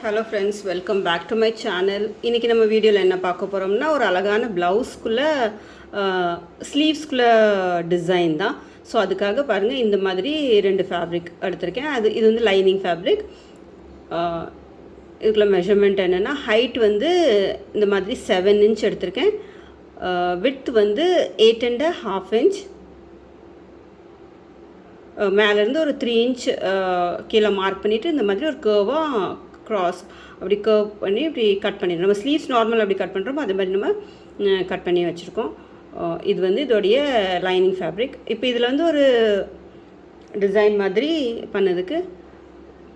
Hello friends welcome back to my channel இன்றைக்கி நம்ம வீடியோவில் என்ன பார்க்க போகிறோம்னா ஒரு அழகான ப்ளவுஸ்க்குள்ளே ஸ்லீவ்ஸ்குள்ளே டிசைன் தான். ஸோ அதுக்காக பாருங்கள் இந்த மாதிரி ரெண்டு ஃபேப்ரிக் எடுத்திருக்கேன். அது இது வந்து லைனிங் ஃபேப்ரிக் இதுக்குள்ள மெஷர்மெண்ட் என்னென்னா ஹைட் வந்து இந்த மாதிரி செவன் இன்ச் எடுத்திருக்கேன். விட்த் வந்து எயிட் அண்ட் ஹாஃப் இன்ச் மேலேருந்து ஒரு த்ரீ இன்ச் கீழே மார்க் பண்ணிவிட்டு இந்த மாதிரி ஒரு கேர்வாக க்ராஸ் அப்படி கர்வ் பண்ணி இப்படி கட் பண்ணிடணும். நம்ம ஸ்லீவ்ஸ் நார்மல் அப்படி கட் பண்ணுறோமோ அது மாதிரி நம்ம கட் பண்ணி வச்சுருக்கோம். இது வந்து இதோடைய லைனிங் ஃபேப்ரிக் இப்போ இதில் வந்து ஒரு டிசைன் மாதிரி பண்ணதுக்கு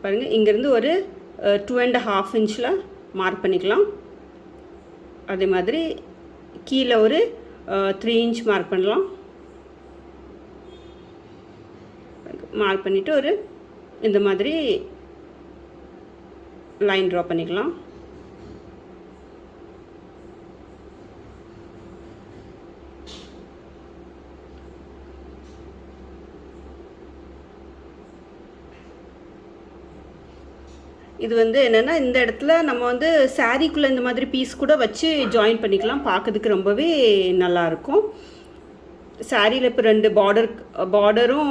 பாருங்கள் இங்கேருந்து ஒரு டூ அண்ட் ஹாஃப் இன்ச்சில் மார்க் பண்ணிக்கலாம். அதே மாதிரி கீழே ஒரு த்ரீ இன்ச் மார்க் பண்ணலாம். மார்க் பண்ணிவிட்டு ஒரு இந்த மாதிரி லைன் ட்ரா பண்ணிக்கலாம். இது வந்து என்னென்னா இந்த இடத்துல நம்ம வந்து சாரீக்குள்ளே இந்த மாதிரி பீஸ் கூட வச்சு ஜாயின் பண்ணிக்கலாம். பார்க்கறதுக்கு ரொம்பவே நல்லாயிருக்கும் சாரியில் இப்போ ரெண்டு பார்டர் பார்டரும்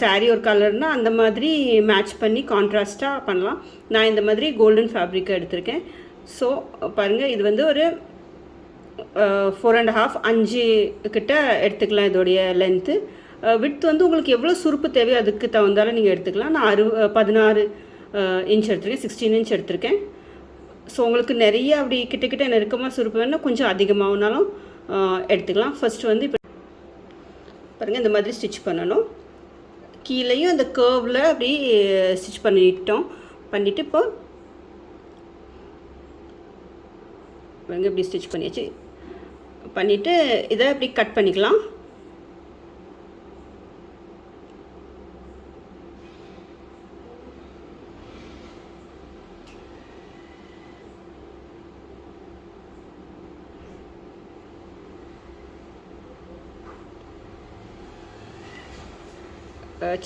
சாரீ ஒரு கலர்னால் அந்த மாதிரி மேட்ச் பண்ணி கான்ட்ராஸ்ட்டாக பண்ணலாம். நான் இந்த மாதிரி கோல்டன் ஃபேப்ரிக்கை எடுத்திருக்கேன். ஸோ பாருங்கள் இது வந்து ஒரு ஃபோர் அண்ட் ஹாஃப் அஞ்சு கிட்ட எடுத்துக்கலாம் இதோடைய லென்த்து விட்த் வந்து உங்களுக்கு எவ்வளோ சுருப்பு தேவையோ அதுக்கு தகுந்தாலும் நீங்கள் எடுத்துக்கலாம். நான் அறு பதினாறு இன்ச் எடுத்திருக்கேன் சிக்ஸ்டீன் இன்ச் எடுத்திருக்கேன். ஸோ உங்களுக்கு நிறைய அப்படி கிட்ட கிட்ட நெருக்கமாக சுருப்பு வேணால் கொஞ்சம் அதிகமாகனாலும் எடுத்துக்கலாம். ஃபஸ்ட்டு வந்து இப்போ பாருங்கள் இந்த மாதிரி ஸ்டிச் பண்ணணும். கீழேயும் அந்த கேர்வில் அப்படி ஸ்டிச் பண்ணிட்டோம். பண்ணிவிட்டு இப்போ இப்படி ஸ்டிச் பண்ணியாச்சு. பண்ணிவிட்டு இதை அப்படி கட் பண்ணிக்கலாம்.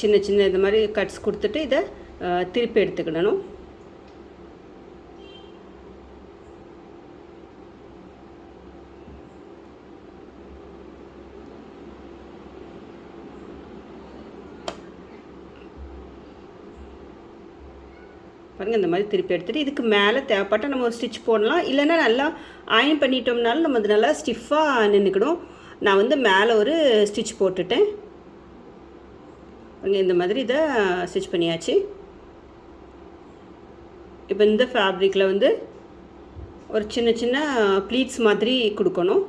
சின்ன சின்ன இந்த மாதிரி கட்ஸ் கொடுத்துட்டு இதை திருப்பி எடுத்துக்கிடணும். பாருங்கள் இந்த மாதிரி திருப்பி எடுத்துகிட்டு இதுக்கு மேலே தேவைப்பட்டால் நம்ம ஒரு ஸ்டிச் போடலாம். இல்லைன்னா நல்லா அயன் பண்ணிட்டோம்னாலும் நம்ம அது நல்லா ஸ்டிஃபாக நின்றுக்கிடும் நான் வந்து மேலே ஒரு ஸ்டிச் போட்டுட்டேன். இங்கே இந்த மாதிரி இதை ஸ்டிச் பண்ணியாச்சு. இப்போ இந்த ஃபேப்ரிக்கில் வந்து ஒரு சின்ன சின்ன ப்ளீட்ஸ் மாதிரி கொடுக்கணும்.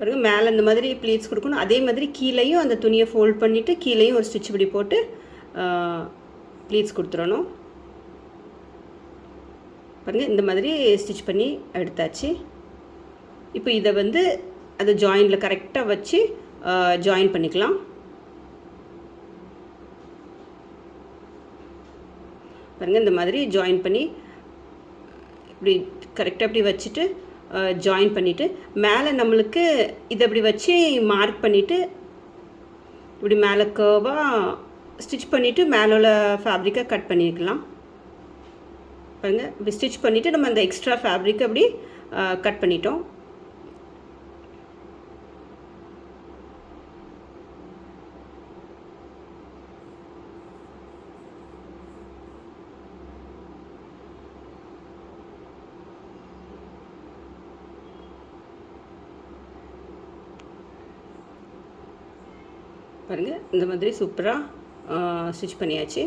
பிறகு மேலே இந்த மாதிரி ப்ளீட்ஸ் கொடுக்கணும். அதே மாதிரி கீழேயும் அந்த துணியை ஃபோல்ட் பண்ணிவிட்டு கீழேயும் ஒரு ஸ்டிச் இப்படி போட்டு ப்ளீட்ஸ் கொடுத்துடணும். பாருங்கள் இந்த மாதிரி ஸ்டிச் பண்ணி எடுத்தாச்சு. இப்போ இதை வந்து அதை ஜாயினில் கரெக்டாக வச்சு ஜாயின் பண்ணிக்கலாம். பாருங்கள் இந்த மாதிரி ஜாயின் பண்ணி இப்படி கரெக்டாக இப்படி வச்சுட்டு ஜாயின் பண்ணிவிட்டு மேலே நம்மளுக்கு இதை இப்படி வச்சு மார்க் பண்ணிவிட்டு இப்படி மேலே கர்வாக ஸ்டிச் பண்ணிவிட்டு மேலே உள்ள ஃபேப்ரிக்கை கட் பண்ணியிருக்கலாம் பாருங்கள் இப்படி ஸ்டிச் பண்ணிவிட்டு நம்ம அந்த எக்ஸ்ட்ரா ஃபேப்ரிக்கை அப்படி கட் பண்ணிட்டோம். பாருங்கள் இந்த மாதிரி சூப்பராக ஸ்டிச் பண்ணியாச்சு.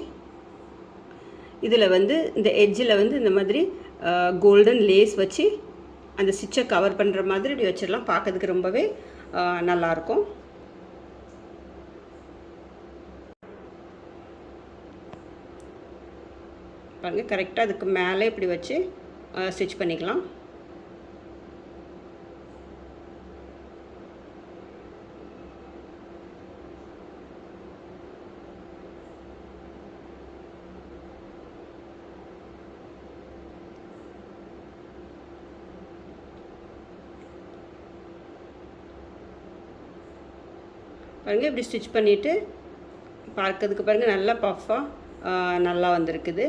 இதில் வந்து இந்த எட்ஜில் வந்து இந்த மாதிரி கோல்டன் லேஸ் வச்சு அந்த ஸ்டிச்சை கவர் பண்ணுற மாதிரி இப்படி வச்சிடலாம். பார்க்கறதுக்கு ரொம்பவே நல்லாயிருக்கும். பாருங்கள் கரெக்டாக அதுக்கு மேலே இப்படி வச்சு ஸ்டிச் பண்ணிக்கலாம். பாருங்கள் இப்படி ஸ்டிச் பண்ணிவிட்டு பார்க்கறதுக்கு பாருங்கள் நல்லா பஃபாக நல்லா வந்திருக்குது.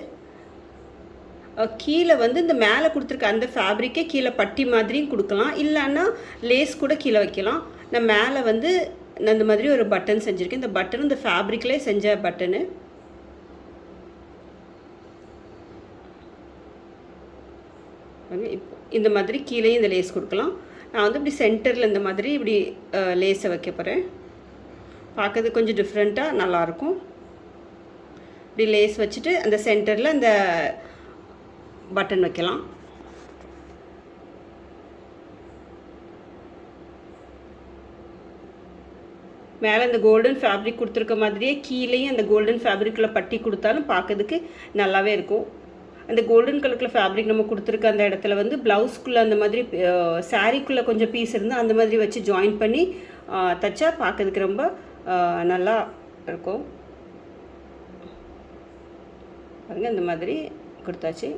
கீழே வந்து இந்த மேலே கொடுத்துருக்க அந்த ஃபேப்ரிக்கே கீழே பட்டி மாதிரியும் கொடுக்கலாம். இல்லைன்னா லேஸ் கூட கீழே வைக்கலாம். நான் மேலே வந்து நான் இந்த மாதிரி ஒரு பட்டன் செஞ்சுருக்கேன். இந்த பட்டன் இந்த ஃபேப்ரிக்லேயே செஞ்ச பட்டனு இப்போ இந்த மாதிரி கீழேயும் இந்த லேஸ் கொடுக்கலாம். நான் வந்து இப்படி சென்டரில் இந்த மாதிரி இப்படி லேஸை வைக்க போகிறேன் பார்க்கறது கொஞ்சம் டிஃப்ரெண்ட்டாக நல்லாயிருக்கும் இப்படி லேஸ் வச்சுட்டு அந்த சென்டரில் அந்த பட்டன் வைக்கலாம். மேலே இந்த கோல்டன் ஃபேப்ரிக் கொடுத்துருக்க மாதிரியே கீழேயும் அந்த கோல்டன் ஃபேப்ரிக்கில் பட்டி கொடுத்தாலும் பார்க்கறதுக்கு நல்லாவே இருக்கும். அந்த கோல்டன் கலரில் ஃபேப்ரிக் நம்ம கொடுத்துருக்க அந்த இடத்துல வந்து ப்ளவுஸ்க்குள்ளே அந்த மாதிரி சாரீக்குள்ளே கொஞ்சம் பீஸ் இருந்தால் அந்த மாதிரி வச்சு ஜாயின் பண்ணி தைச்சா பார்க்கறதுக்கு ரொம்ப நல்லா இருக்கும். பாருங்க இந்த மாதிரி கொடுத்தாச்சு.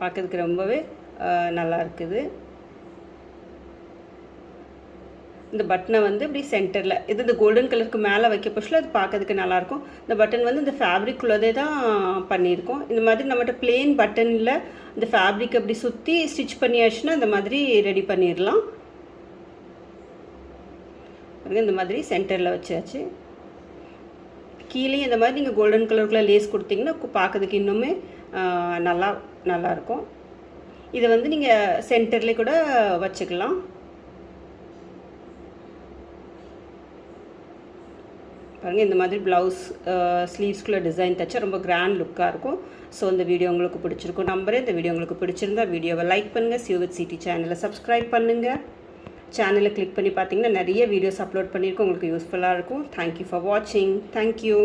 பார்க்கறதுக்கு ரொம்பவே நல்லா இருக்குது. இந்த பட்டனை வந்து இப்படி சென்டரில் இது இந்த கோல்டன் கலருக்கு மேலே வைக்க போஷில் அது பார்க்கறதுக்கு நல்லாயிருக்கும். இந்த பட்டன் வந்து இந்த ஃபேப்ரிக் உள்ளதே தான் பண்ணியிருக்கோம். இந்த மாதிரி நம்மகிட்ட பிளெயின் பட்டனில் இந்த ஃபேப்ரிக் அப்படி சுற்றி ஸ்டிச் பண்ணியாச்சுன்னா இந்த மாதிரி ரெடி பண்ணிடலாம். இந்த மாதிரி சென்டரில் வச்சாச்சு. கீழே இந்த மாதிரி நீங்கள் கோல்டன் கலருக்குள்ள லேஸ் கொடுத்தீங்கன்னா பார்க்கறதுக்கு இன்னுமே நல்லா நல்லாயிருக்கும் இதை வந்து நீங்கள் சென்டர்லேயே கூட வச்சுக்கலாம். பாருங்கள் இந்த மாதிரி ப்ளவுஸ் ஸ்லீவ்ஸ்குள்ளே டிசைன் தைச்சா ரொம்ப கிராண்ட் லுக்காக இருக்கும். ஸோ இந்த வீடியோ உங்களுக்கு பிடிச்சிருக்கும். நம்பரே இந்த வீடியோ உங்களுக்கு பிடிச்சிருந்தா வீடியோவை லைக் பண்ணுங்கள் சியூவித் சிட்டி சேனலை சப்ஸ்கிரைப் பண்ணுங்கள் சேனலை கிளிக் பண்ணி பார்த்தீங்கன்னா நிறைய வீடியோஸ் அப்லோட் பண்ணியிருக்கோம். உங்களுக்கு யூஸ்ஃபுல்லாக இருக்கும். தேங்க்யூ ஃபார் வாட்சிங் தேங்க்யூ